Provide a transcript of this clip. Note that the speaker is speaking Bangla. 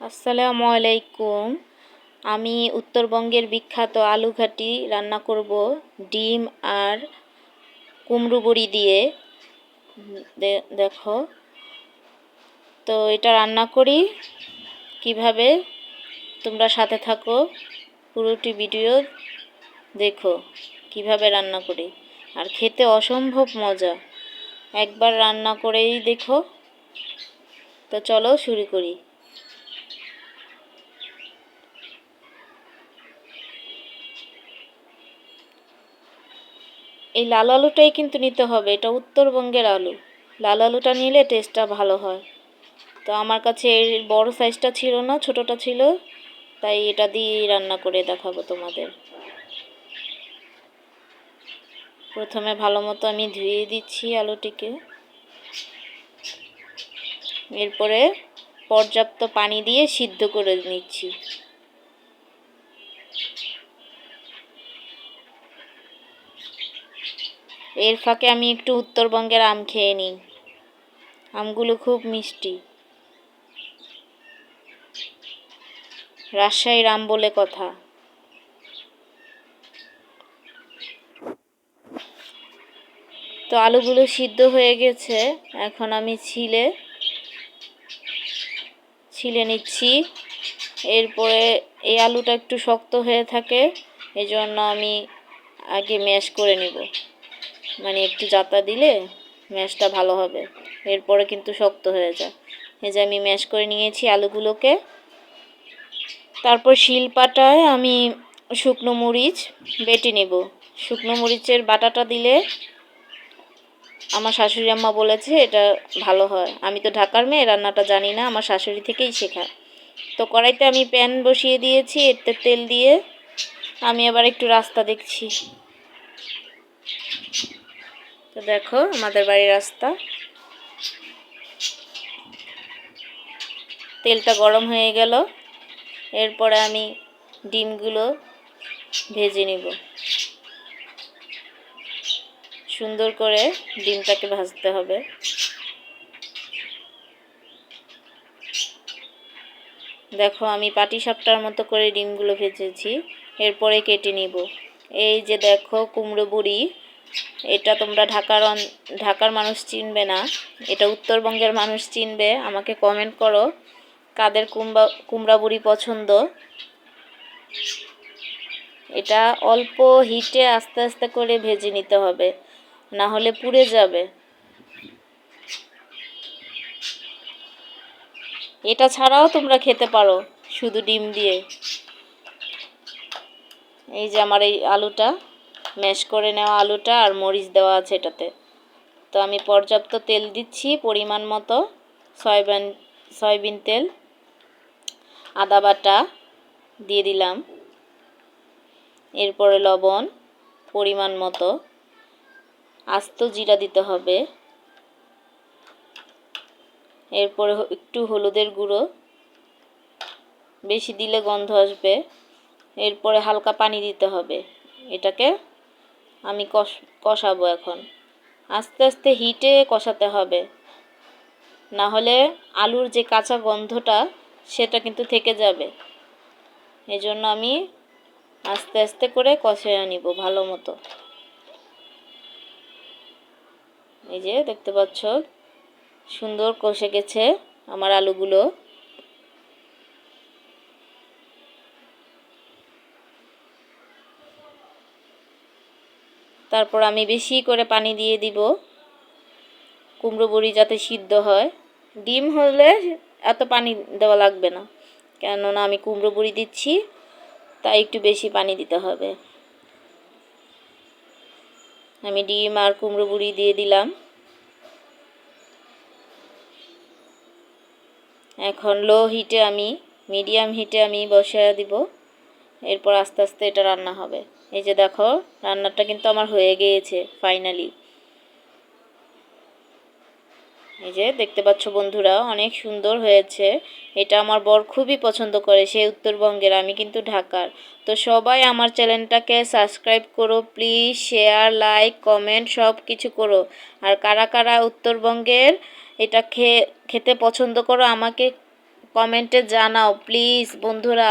আসসালামু আলাইকুম। আমি উত্তরবঙ্গের বিখ্যাত আলু ঘাটি রান্না করব ডিম আর কুমড়ো বড়ি দিয়ে। দেখো। তো এটা রান্না করি। কীভাবে? তোমরা সাথে থাকো। পুরোটি ভিডিও দেখো। কীভাবে রান্না করি? আর খেতে অসম্ভব মজা। একবার রান্না করেই দেখো। তো চলো শুরু করি। এই লাল আলুটাই কিন্তু নিতে হবে, এটা উত্তরবঙ্গের আলু। লাল আলুটা নিলে টেস্টটা ভালো হয়। তো আমার কাছে এর বড় সাইজটা ছিল না, ছোটটা ছিল, তাই এটা দিয়েই রান্না করে দেখাবো তোমাদের। প্রথমে ভালো মতো আমি ধুয়ে দিচ্ছি আলুটিকে। এরপরে পর্যাপ্ত পানি দিয়ে সিদ্ধ করে নিচ্ছি। এর ফাঁকে আমি একটু উত্তরবঙ্গের আম খেয়ে নিই। আমগুলো খুব মিষ্টি। রাজশাহীর আম বলে কথা। তো আলুগুলো সিদ্ধ হয়ে গেছে। এখন আমি ছিলে ছিলে নিচ্ছি। এরপরে এই আলুটা একটু শক্ত হয়ে থাকে এই জন্য আমি আগে ম্যাশ করে নিব। মানে একটু জাতা দিলে ম্যাশটা ভালো হবে। এরপরে কিন্তু শক্ত হয়ে যায়। এই যে আমি ম্যাশ করে নিয়েছি আলুগুলোকে। তারপর শিলপাটায় আমি শুকনো মরিচ বেটে নেব। শুকনো মরিচের বাটাটা দিলে আমার শাশুড়ি আম্মা বলেছে এটা ভালো হয়। আমি তো ঢাকার মেয়ে, রান্নাটা জানি না, আমার শাশুড়ি থেকেই শেখা তো কড়াইতে আমি প্যান বসিয়ে দিয়েছি, এতে তেল দিয়ে। আমি আবার একটু রাস্তা দেখছি। তো দেখো আমাদের বাড়ির রাস্তা। তেলটা গরম হয়ে গেল। এরপরে আমি ডিমগুলো ভেজে নিব। সুন্দর করে ডিমটাকে ভাজতে হবে। দেখো আমি পাটি সাপটার মতো করে ডিমগুলো ভেজেছি। এরপরে কেটে নিব। এই যে দেখো কুমড়ো বুড়ি এটা তোমরা ঢাকার ঢাকার মানুষ চিনবে না। এটা উত্তরবঙ্গের মানুষ চিনবে। আমাকে কমেন্ট করো, কাদের কুমড়া কুমড়া বুড়ি পছন্দ? এটা অল্প হিটে আস্তে আস্তে করে ভেজে নিতে হবে, না হলে পুড়ে যাবে। এটা ছাড়াও তোমরা খেতে পারো, শুধু ডিম দিয়ে। এই যে আমার এই আলুটা। ম্যাশ করে নেওয়া আলুটা আর মরিচ দেওয়া আছে এটাতে। তো আমি পর্যাপ্ত তেল দিচ্ছি পরিমাণ মতো। সয়াবিন সয়াবিন তেল, আদা বাটা দিয়ে দিলাম। এরপরে লবণ পরিমাণ মতো। আস্ত জিরা দিতে হবে। এরপরে একটু হলুদের গুঁড়ো। বেশি দিলে গন্ধ আসবে। এরপরে হালকা পানি দিতে হবে। এটাকে আমি কষ, কষাবো এখন। আস্তে আস্তে হিটে কষাতে হবে। না হলে আলুর যে কাঁচা গন্ধটা, সেটা কিন্তু থেকে যাবে। এজন্য আমি আস্তে আস্তে করে কষে নিব ভালো মতো। এই যে দেখতে পাচ্ছ, সুন্দর কষে গেছে আমার আলুগুলো। তারপর আমি বেশি করে পানি দিয়ে দিব, কুমড়ো বড়ি যাতে সিদ্ধ হয়। ডিম হলে এত পানি দেওয়া লাগবে না, কেননা আমি কুমড়ো বড়ি দিচ্ছি, তাই একটু বেশি পানি দিতে হবে। আমি ডিম আর কুমড়ো বুড়ি দিয়ে দিলাম। এখন লো হিটে আমি, মিডিয়াম হিটে আমি বসে দিব, এরপর আস্তে আস্তে এটা রান্না হবে। এই যে দেখো, রান্নাটা কিন্তু আমার হয়ে গিয়েছে ফাইনালি এই যে দেখতে পাচ্ছ বন্ধুরা, অনেক সুন্দর হয়েছে। এটা আমার বর খুবই পছন্দ করে, সে উত্তরবঙ্গের, আমি কিন্তু ঢাকার। তো সবাই আমার চ্যানেলটাকে সাবস্ক্রাইব করো প্লিজ শেয়ার লাইক কমেন্ট সব কিছু করো। আর কারা কারা উত্তরবঙ্গের এটা খেয়ে খেতে পছন্দ করো, আমাকে কমেন্টে জানাও প্লিজ বন্ধুরা।